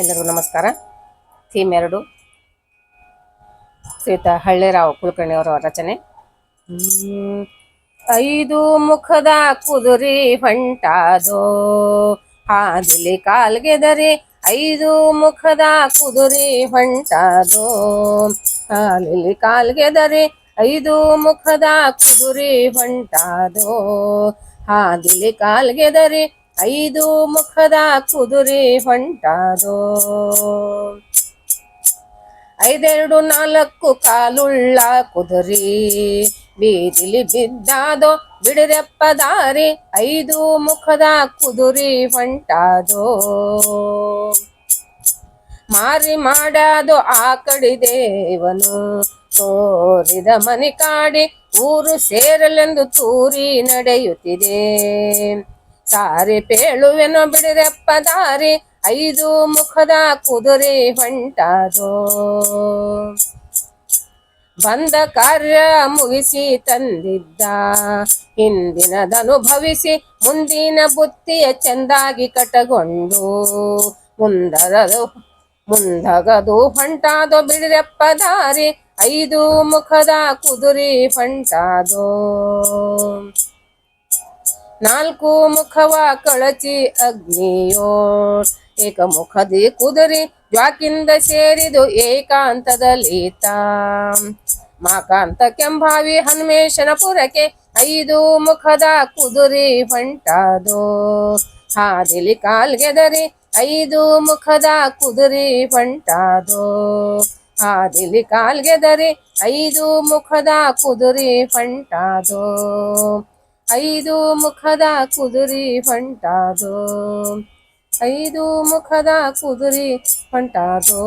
ಎಲ್ಲರಿಗೂ ನಮಸ್ಕಾರ. ಥೀಮ್ ಎರಡು. ಶ್ರೀಯುತ ಹಳ್ಳೇರಾವ್ ಕುಲಕರ್ಣಿ ಅವರ ರಚನೆ ಐದು ಮುಖದ ಕುದುರಿ ಹೊಂಟಾದೋ, ಹಾದಿಲಿ ಕಾಲ್ಗೆದರಿ ಐದು ಮುಖದ ಕುದುರಿ ಹೊಂಟಾದೋ ಹಾಲಿಲಿ ಕಾಲ್ಗೆದರಿ ಐದು ಮುಖದ ಕುದುರಿ ಹೊಂಟಾದೋ, ಹಾದಿಲಿ ಕಾಲ್ಗೆದರಿ ಐದು ಮುಖದ ಕುದುರೆ ಹೊಂಟಾದೋ? ಐದೆರಡು ನಾಲ್ಕು ಕಾಲುಳ್ಳ ಕುದುರೆ ಬೀದಿಲಿ ಬಿದ್ದಾದೋ? ಬಿಡದೆಪ್ಪ ದಾರಿ ಐದು ಮುಖದ ಕುದುರೆ ಹೊಂಟಾದೋ? ಮಾರಿ ಮಾಡಾದೋ ಆ ಕಡಿ ದೇವನು ತೋರಿದ ಮನೆ ಕಾಡಿ ಊರು ಸೇರಲೆಂದು ತೂರಿ ನಡೆಯುತ್ತಿದೆ. ಸಾರಿ ಪೇಳುವೆನು ಬಿಡಿರಪ್ಪ ದಾರಿ. ಐದು ಮುಖದ ಕುದುರೆ ಹೊಂಟಾದೋ. ಬಂದ ಕಾರ್ಯ ಮುಗಿಸಿ ತಂದಿದ್ದ. ಹಿಂದಿನದನುಭವಿಸಿ ಮುಂದಿನ ಬುತ್ತಿಯ ಚೆಂದಾಗಿ ಕಟಗೊಂಡು. ಮುಂದರದು, ಮುಂದಗದು ಹೊಂಟಾದೋ ಬಿಡಿರಪ್ಪ ದಾರಿ. ಐದು ಮುಖದ ಕುದುರೆ ಹೊಂಟಾದೋ. ನಾಲ್ಕು ಮುಖವ ಕಳಚಿ ಅಗ್ನಿಯೋ. ಏಕಮುಖದಿ ಕುದುರಿ ಜ್ವಾಕಿಂದ ಸೇರಿದು ಏಕಾಂತದಲ್ಲೀತ ಮಾಕಾಂತ ಕೆಂಭಾವಿ ಹನುಮೇಶನ ಪುರಕ್ಕೆ ಐದು ಮುಖದ ಕುದುರಿ ಹೊಂಟಾದೋ. ಹಾದಿಲಿ ಕಾಲ್ಗೆದರಿ ಐದು ಮುಖದ ಕುದುರಿ ಹೊಂಟಾದೋ. ಹಾದಿಲಿ ಕಾಲ್ಗೆದರಿ ಐದು ಮುಖದ ಕುದುರಿ ಹೊಂಟಾದೋ. ಐದು ಮುಖದ ಕುದುರಿ ಹೊಂಟಾದೋ. ಐದು ಮುಖದ ಕುದುರಿ ಹೊಂಟಾದೋ.